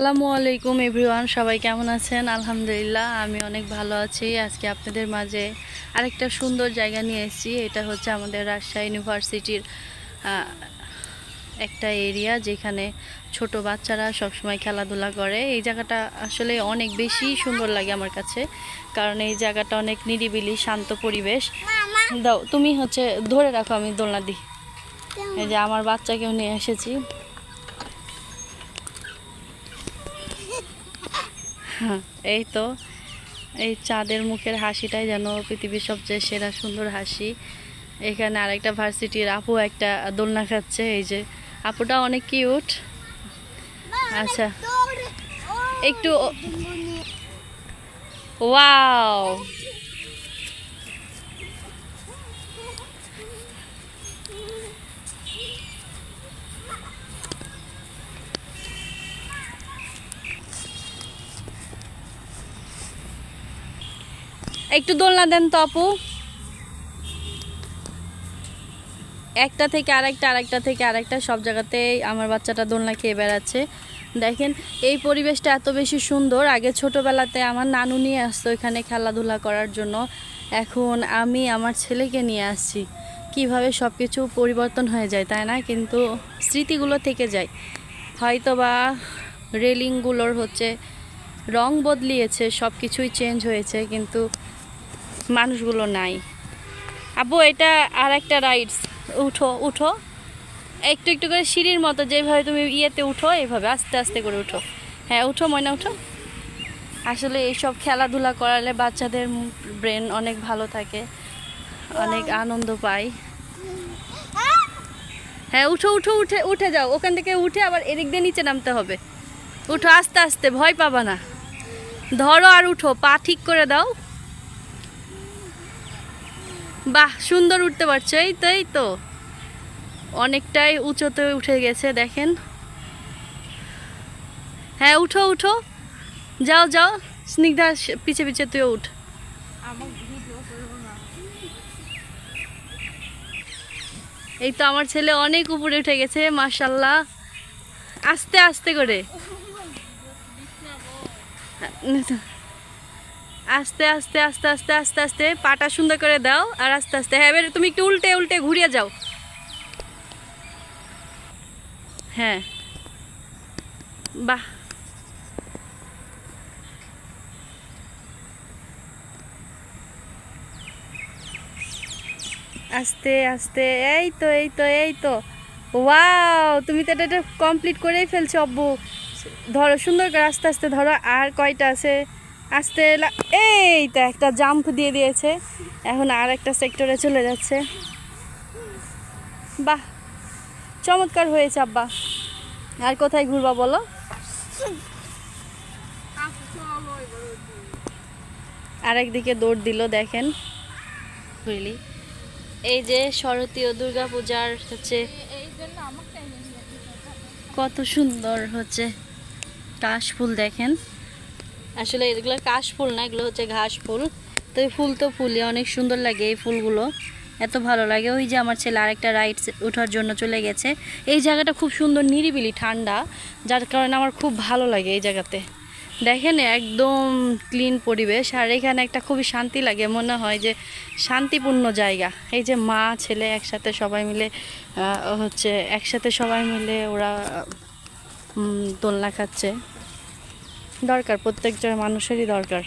আসসালামু আলাইকুম এভরিওয়ান, সবাই কেমন আছেন? আলহামদুলিল্লাহ, আমি অনেক ভালো আছি। আজকে আপনাদের মাঝে আরেকটা সুন্দর জায়গা নিয়ে এসেছি। এটা হচ্ছে আমাদের রাজশাহী ইউনিভার্সিটির একটা এরিয়া যেখানে ছোট বাচ্চারা সবসময় খেলাধুলা করে। এই জায়গাটা আসলে অনেক বেশি সুন্দর লাগে আমার কাছে, কারণ এই জায়গাটা অনেক নিরিবিলি, শান্ত পরিবেশ। দাও, তুমি হচ্ছে ধরে রাখো আমি দোলনা দিই এই যে আমার বাচ্চাকেও নিয়ে এসেছি। এই তো এই চাঁদের মুখের হাসিটাই যেন পৃথিবীর সবচেয়ে সেরা সুন্দর হাসি। এখানে আরেকটা ভার্সিটির আপু একটা দোলনা খাচ্ছে এই যে। আপুটা অনেক কিউট। আচ্ছা। একটু ওয়াও। একটু দোলনা দেন তো আপু। একটা থেকে আরেকটা আরেকটা থেকে আরেকটা, সব জায়গাতেই আমার বাচ্চাটা দোলনা খেয়ে বেড়াচ্ছে। দেখেন, এই পরিবেশটা এত বেশি সুন্দর। আগে ছোটোবেলাতে আমার নানু নিয়ে আসতো এখানে খেলাধুলা করার জন্য। এখন আমি আমার ছেলেকে নিয়ে আসছি। কীভাবে সব কিছু পরিবর্তন হয়ে যায়, তাই না? কিন্তু স্মৃতিগুলো থেকে যায়। হয়তো বা রেলিংগুলোর হচ্ছে রং বদলিয়েছে সব কিছুই চেঞ্জ হয়েছে, কিন্তু মানুষগুলো নাই। আব্বু, এটা আর একটা রাইডস উঠো উঠো। একটু একটু করে সিঁড়ির মতো যেভাবে তুমি ইয়েতে উঠো এইভাবে আস্তে আস্তে করে উঠো। হ্যাঁ উঠো ময়না, উঠো। আসলে এইসব খেলাধুলা করালে বাচ্চাদের ব্রেন অনেক ভালো থাকে, অনেক আনন্দ পায়। হ্যাঁ উঠো উঠো, উঠে উঠে যাও। ওখান থেকে উঠে আবার এদিক দিয়ে নিচে নামতে হবে। উঠো আস্তে আস্তে, ভয় পাবা না। ধরো আর উঠো, পা ঠিক করে দাও। বাহ, সুন্দর উঠতে পারছ। এই তো এই তো। অনেকটাই উঁচুতে উঠে গেছে, দেখেন। হ্যাঁ উঠো উঠো। যাও যাও। স্নিগ্ধা, পিছে পিছে তুই উঠ। এই তো আমার ছেলে অনেক উপরে উঠে গেছে মাশাল্লাহ আস্তে আস্তে করে। আস্তে আস্তে আস্তে আস্তে আস্তে আস্তে পাটা সুন্দর করে দাও আর আস্তে আস্তে। হ্যাঁ এবারে তুমি একটু উল্টে উল্টে ঘুরিয়ে যাও। হ্যাঁ। বাহ। আস্তে আস্তে, এই তো এই তো এই তো। ওয়াও, তুমি তো এটা কমপ্লিট করেই ফেলছো অব্বু ধরো, সুন্দর করে আস্তে আস্তে ধরো, আর কয়টা আছে? আস্তে এই তো একটা জাম্প দিয়ে দিয়েছে। এখন আর একটা সেক্টরে চলে যাচ্ছে। বাহ, চমৎকার হয়েছে আব্বা। আর কোথায় ঘুরবা বলো? আরেকদিকে দৌড় দিল, দেখেন। বুঝলি এই যে শরতীয় দুর্গাপূজার হচ্ছে কত সুন্দর হচ্ছে কাশ ফুল দেখেন। আসলে এগুলো কাশ ফুল না, এগুলো হচ্ছে ঘাস ফুল। তো এই ফুল তো ফুলে অনেক সুন্দর লাগে এই ফুলগুলো। এত ভালো লাগে। ওই যে আমার ছেলে আরেকটা রাইডস ওঠার জন্য চলে গেছে। এই জায়গাটা খুব সুন্দর, নিরিবিলি, ঠান্ডা, যার কারণে আমার খুব ভালো লাগে এই জায়গাতে। দেখেন, একদম ক্লিন পরিবেশ। আর এখানে একটা খুবই শান্তি লাগে, মনে হয় যে শান্তিপূর্ণ জায়গা। এই যে মা, ছেলে একসাথে সবাই মিলে হচ্ছে একসাথে সবাই মিলে ওরা দোলনা খাচ্ছে। দরকার প্রত্যেকজন মানুষেরই দরকার।